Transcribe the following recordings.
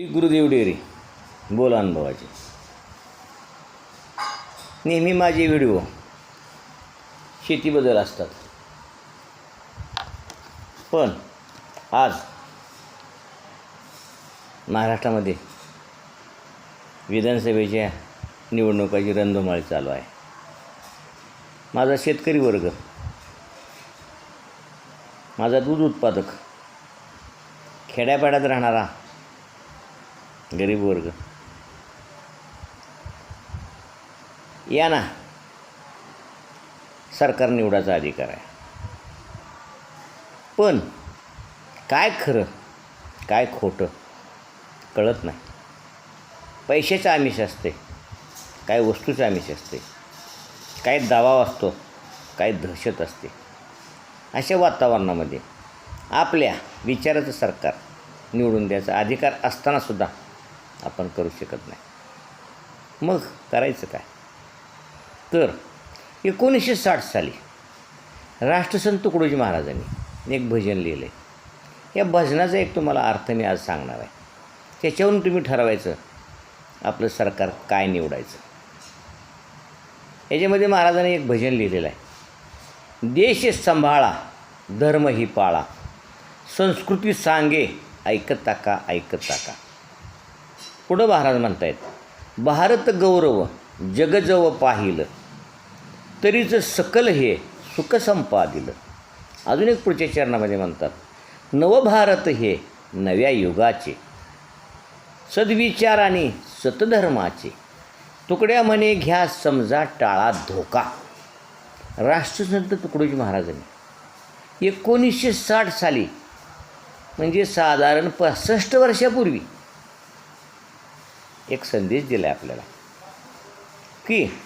Shri Gurudev dairy बोल अनुभवाचे. नेहमी माझे व्हिडिओ शेतीबद्दल असतात. पण आज महाराष्ट्रामध्ये विधानसभेच्या निवडणुकाची रंधुमाळी चालू आहे. माझा शेतकरी वर्ग माझा दूध उत्पादक खेड्यापाड्यात राहणारा गरीब वर्ग. या ना. सरकार निवडाचा अधिकार आहे. पण काय खरं काय खोटं कळत नाही. पैशाचं आमिष असते काय वस्तूचं आमिष असते काय दबाव असतो काय दहशत असते. अशा वातावरणामध्ये आपल्या विचाराचं सरकार निवडून द्यायचा अधिकार असतानासुद्धा आपण करू शकत नाही. मग करायचं काय? तर एकोणीसशे साठ साली राष्ट्रसंत तुकडोजी महाराजांनी एक भजन लिहिलं आहे या भजनाचा एक तुम्हाला अर्थ मी आज सांगणार आहे. त्याच्यावरून तुम्ही ठरवायचं आपलं सरकार काय निवडायचं. याच्यामध्ये महाराजांनी एक भजन लिहिलेलं आहे. देश सांभाळा धर्म ही पाळा संस्कृती सांगे ऐकता का ऐकता का पुढं महाराज म्हणतायत भारत गौरव जगजव पाहिलं तरीच सकल हे सुख संपादिलं. अजून एक पुढच्या चरणामध्ये म्हणतात नवभारत हे नव्या युगाचे सद्विचार आणि सतधर्माचे तुकड्या म्हणे घ्या समजा टाळा धोका. राष्ट्रसंत तुकडोजी महाराजांनी एकोणीसशे साठ साली म्हणजे साधारण पासष्ट वर्षापूर्वी एक संदेश दिला आहे आपल्याला. की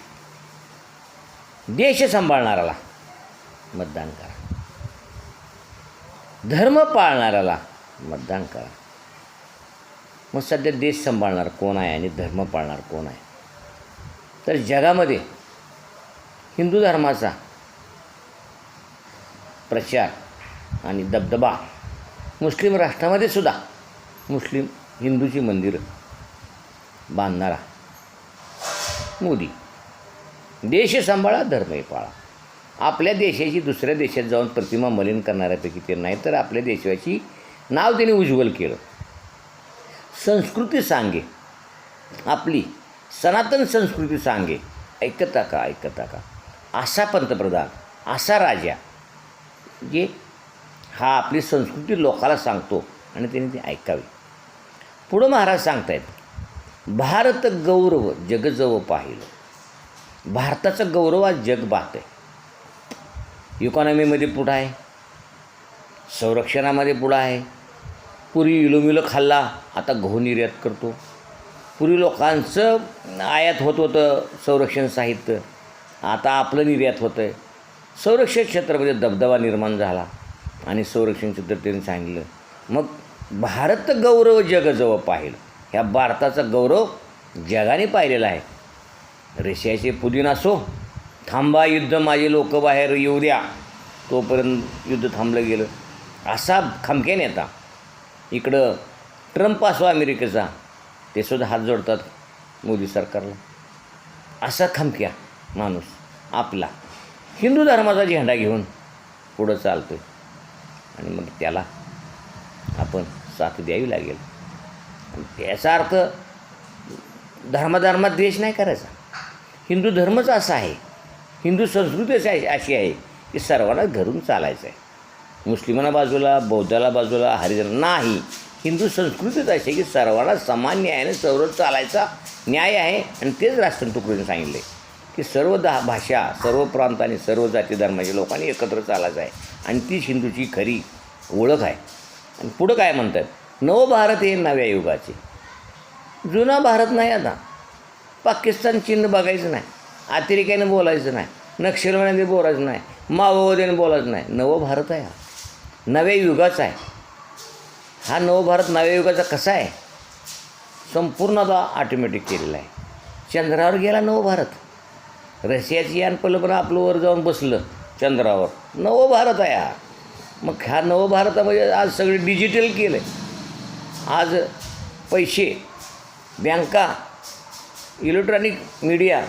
देश सांभाळणाऱ्याला मतदान करा. धर्म पाळणाऱ्याला मतदान करा. मग सध्या देश सांभाळणार कोण आहे आणि धर्म पाळणार कोण आहे? तर जगामध्ये हिंदू धर्माचा प्रचार आणि दबदबा मुस्लिम राष्ट्रामध्ये सुद्धा मुस्लिम हिंदूची मंदिरं बांधणारा. मोदी. देश सांभाळा धर्मही पाळा. आपल्या देशाची दुसऱ्या देशात जाऊन प्रतिमा मलिन करणाऱ्यापैकी ते नाही तर आपल्या देशाची नाव त्यांनी उज्ज्वल केलं. संस्कृती सांगे. आपली सनातन संस्कृती सांगे. ऐकता का ऐकता का? असा पंतप्रधान असा राजा. जे हा आपली संस्कृती लोकाला सांगतो आणि त्यांनी ती ऐकावी. पुढं महाराज सांगतायत भारत गौरव जगजव पाहिलं. भारताचं गौरव आज जग पाहतं आहे इकॉनॉमीमध्ये पुढं आहे. संरक्षणामध्ये पुढं आहे. पूर्वी इलोमिलो खाल्ला आता गहू निर्यात करतो. पूर्वी लोकांचं आयात होत होतं संरक्षण साहित्य. आता आपलं निर्यात होतं आहे संरक्षण क्षेत्रामध्ये दबदबा निर्माण झाला. आणि संरक्षण क्षेत्र त्यांनी सांगितलं. मग भारत गौरव जगजवळ पाहिलं. ह्या भारताचा गौरव जगाने पाहिलेला आहे. रशियाचे पुदिन असो थांबा युद्ध माझे लोक बाहेर येऊ द्या. तोपर्यंत युद्ध थांबलं गेलं. असा खमक्याने येता इकडं ट्रम्प असो अमेरिकेचा ते सुद्धा हात जोडतात मोदी सरकारला. असा खमक्या माणूस आपला. हिंदू धर्माचा झेंडा घेऊन पुढं चालतो आणि मग त्याला आपण साथ द्यावी लागेल. याचा अर्थ धर्माधर्मात द्वेष नाही करायचा. हिंदू धर्मच असा आहे. हिंदू संस्कृतीच आहे अशी आहे की सर्वांना घरून चालायचं आहे मुस्लिमांना बाजूला बौद्धाला बाजूला हरिजन नाही. हिंदू संस्कृतीच अशी आहे की सर्वांना समान न्यायाने सर्व चालायचा न्याय आहे. आणि तेच राष्ट्र तुकडीने सांगितले की सर्व दा भाषा सर्व प्रांत आणि सर्व जाती धर्माच्या लोकांनी एकत्र चालायचं आहे. आणि तीच हिंदूची खरी ओळख आहे. आणि पुढं काय म्हणतात? नवभारत हे नव्या युगाचे. जुना भारत नाही आता. पाकिस्तान चिन्ह बघायचं नाही. अतिरेक्याने बोलायचं नाही. नक्षलवाद्याने बोलायचं नाही. माओवाद्याने बोलायचं नाही. नवभारत आहे हा. नव्या युगाचा आहे. हा नवभारत नव्या युगाचा कसा आहे? संपूर्ण आता ऑटोमॅटिक केलेला आहे. चंद्रावर गेला नवभारत रशियाची यान पण आपलं वर जाऊन बसलं चंद्रावर. नवभारत आहे हा. मग ह्या नवभारतामध्ये आज सगळे डिजिटल केलं आहे आज पैसे बँका इलेक्ट्रॉनिक मीडिया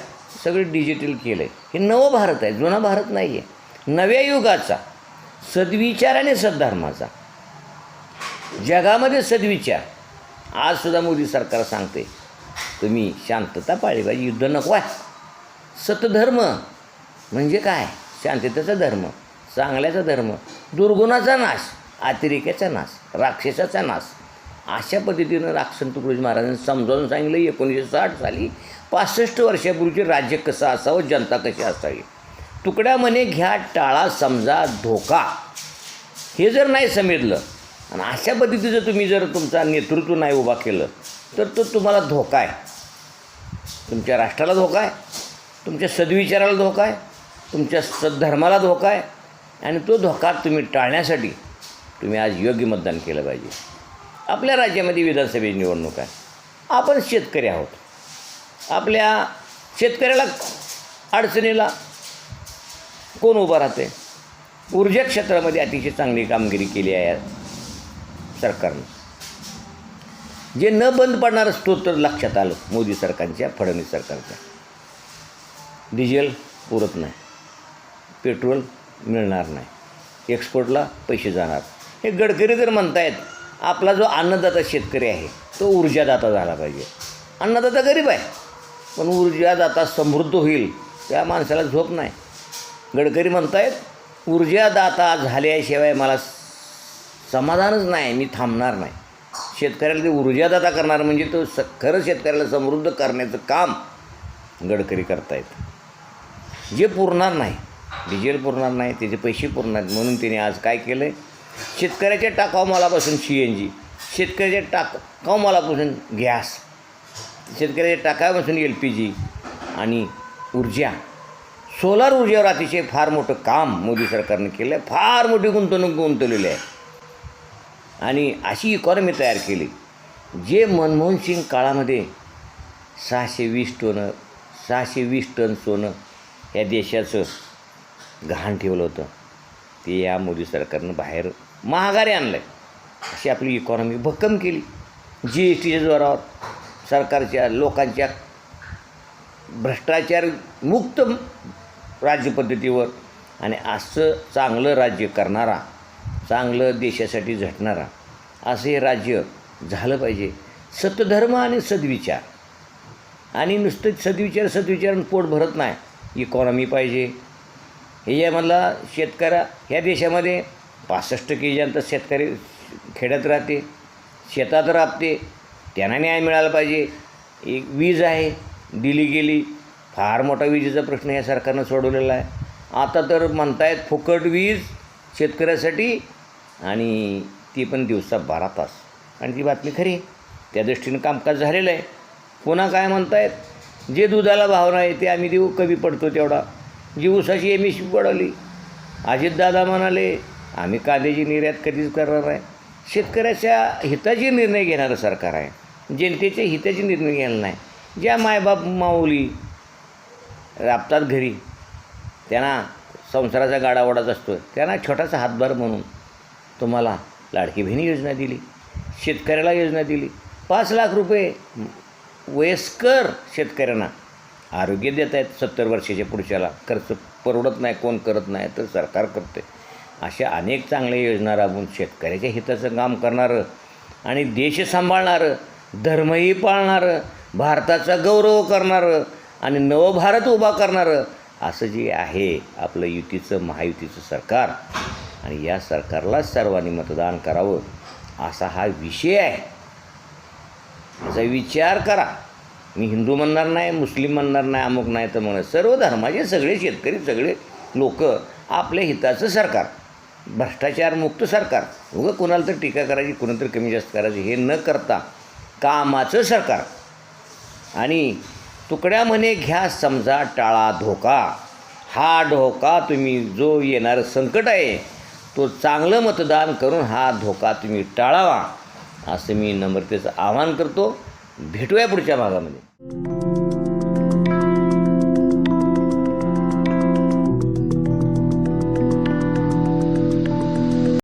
सगळं डिजिटल केलं आहे हे नवं भारत आहे जुना भारत नाही आहे नव्या युगाचा सद्विचार आणि सद्धर्माचा. जगामध्ये सद्विचार. आजसुद्धा मोदी सरकार सांगते तुम्ही शांतता पाळली पाहिजे युद्ध नको आहे सतधर्म म्हणजे काय? शांततेचा धर्म चांगल्याचा धर्म दुर्गुणाचा नाश अतिरेक्याचा नाश राक्षसाचा नाश. अशा पद्धतीनं राक्षण तुकडोजी महाराजांनी समजावून सांगितलं एकोणीसशे साठ साली पासष्ट वर्षापूर्वीचे राज्य कसं असावं जनता कशी असावी? तुकड्या म्हणे घ्या टाळा समजा धोका. हे जर नाही समजलं आणि अशा पद्धतीचं तुम्ही जर तुमचा नेतृत्व नाही उभा केलं तर तो तुम्हाला धोका आहे. तुमच्या राष्ट्राला धोका आहे तुमच्या सद्विचाराला धोका आहे तुमच्या सद्धर्माला धोका आहे आणि तो धोका तुम्ही टाळण्यासाठी तुम्ही आज योग्य मतदान केलं पाहिजे. आपल्या राज्यामध्ये विधानसभेची निवडणूक आहे. आपण शेतकरी आहोत. आपल्या शेतकऱ्याला अडचणीला कोण उभं राहते ऊर्जा क्षेत्रामध्ये अतिशय चांगली कामगिरी केली आहे सरकारनं. जे न बंद पडणारं स्तोत्र लक्षात आलं मोदी सरकारच्या फडणवीस सरकारच्या. डिझेल पुरत नाही. पेट्रोल मिळणार नाही. एक्सपोर्टला पैसे जाणार. हे गडकरी जर म्हणतायत आपला जो अन्नदाता शेतकरी आहे तो ऊर्जादाता झाला पाहिजे. अन्नदाता गरीब आहे पण ऊर्जादाता समृद्ध होईल त्या माणसाला झोप नाही. गडकरी म्हणतायत ऊर्जादाता झाल्याशिवाय मला समाधानच नाही मी थांबणार नाही. शेतकऱ्याला ते ऊर्जादाता करणार म्हणजे तो स खरं शेतकऱ्याला समृद्ध करण्याचं काम गडकरी करतायत. जे पुरणार नाही डिझेल पुरणार नाही त्याचे पैसे पुरणार म्हणून त्याने आज काय केलं आहे शेतकऱ्याच्या टाकाव मालापासून सी एन जी. शेतकऱ्याच्या टाकाव मालापासून गॅस. शेतकऱ्याच्या टाकापासून एल पी जी आणि ऊर्जा. सोलार ऊर्जेवर अतिशय फार मोठं काम मोदी सरकारनं केलं आहे फार मोठी गुंतवणूक गुंतवलेली आहे. आणि अशी इकॉनॉमी तयार केली. जे मनमोहन सिंग काळामध्ये सहाशे वीस टोनं सहाशे वीस टन सोनं या देशाचं गहाण ठेवलं होतं. ते या मोदी सरकारनं बाहेर महागारी आणलं आहे अशी आपली इकॉनॉमी भक्कम केली. जी एस टीच्या जोरावर सरकारच्या लोकांच्या भ्रष्टाचार मुक्त राज्यपद्धतीवर आणि असं चांगलं राज्य करणारा चांगलं देशासाठी झटणारा असं हे राज्य झालं पाहिजे. सतधर्म आणि सद्विचार. आणि नुसतं सद्विचार सद्विचार पोट भरत नाही. इकॉनॉमी पाहिजे. हे यामधला शेतकऱ्या ह्या देशामध्ये पासष्ट के जीनंतर शेतकरी खेड्यात राहते शेतात राबते त्यांना न्याय मिळाला पाहिजे. एक वीज आहे दिली गेली. फार मोठा विजेचा प्रश्न या सरकारनं सोडवलेला आहे. आता तर म्हणतायत फुकट वीज शेतकऱ्यासाठी आणि ती पण दिवसा बारा तास. आणि ती बातमी खरी त्या दृष्टीनं कामकाज झालेलं आहे. पुन्हा काय म्हणतायत? जे दुधाला भाव नाही ते आम्ही देऊ कमी पडतो तेवढा. जी ऊसाची एम एस पडवली अजितदादा म्हणाले आम्ही कांद्याची निर्यात कधीच करणार आहे शेतकऱ्याच्या हिताचे निर्णय घेणारं सरकार आहे. जनतेच्या हिताचे निर्णय घ्यायला नाही. ज्या मायबाप माऊली राबतात घरी त्यांना संसाराचा गाडावाडाच असतो त्यांना छोटासा हातभार म्हणून तुम्हाला लाडकी बहिणी योजना दिली शेतकऱ्याला योजना दिली. पाच लाख रुपये वयस्कर शेतकऱ्यांना आरोग्य देत आहेत सत्तर वर्षाच्या पुढच्याला. खर्च परवडत नाही कोण करत नाही तर सरकार करते अशा अनेक चांगल्या योजना राबवून शेतकऱ्याच्या हिताचं काम करणारं आणि देश सांभाळणारं धर्मही पाळणारं भारताचा गौरव करणारं आणि नवभारत उभा करणारं असं जे आहे आपलं युतीचं महायुतीचं सरकार. आणि या सरकारलाच सर्वांनी मतदान करावं असा हा विषय आहे. याचा विचार करा. मी हिंदू म्हणणार नाही मुस्लिम म्हणणार नाही अमुक नाही तर म्हणत सर्व धर्माचे सगळे शेतकरी सगळे लोक आपल्या हिताचं सरकार. भ्रष्टाचारमुक्त सरकार. उगं कुणाला तर टीका करायची कुणाला तर कमी जास्त करायची हे न करता कामाचं सरकार. आणि तुकड्या म्हणे घ्या समजा टाळा धोका. हा धोका तुम्ही जो येणारं संकट आहे तो चांगलं मतदान करून हा धोका तुम्ही टाळावा. असं मी नम्रतेचं आवाहन करतो. भेटूया पुढच्या भागामध्ये.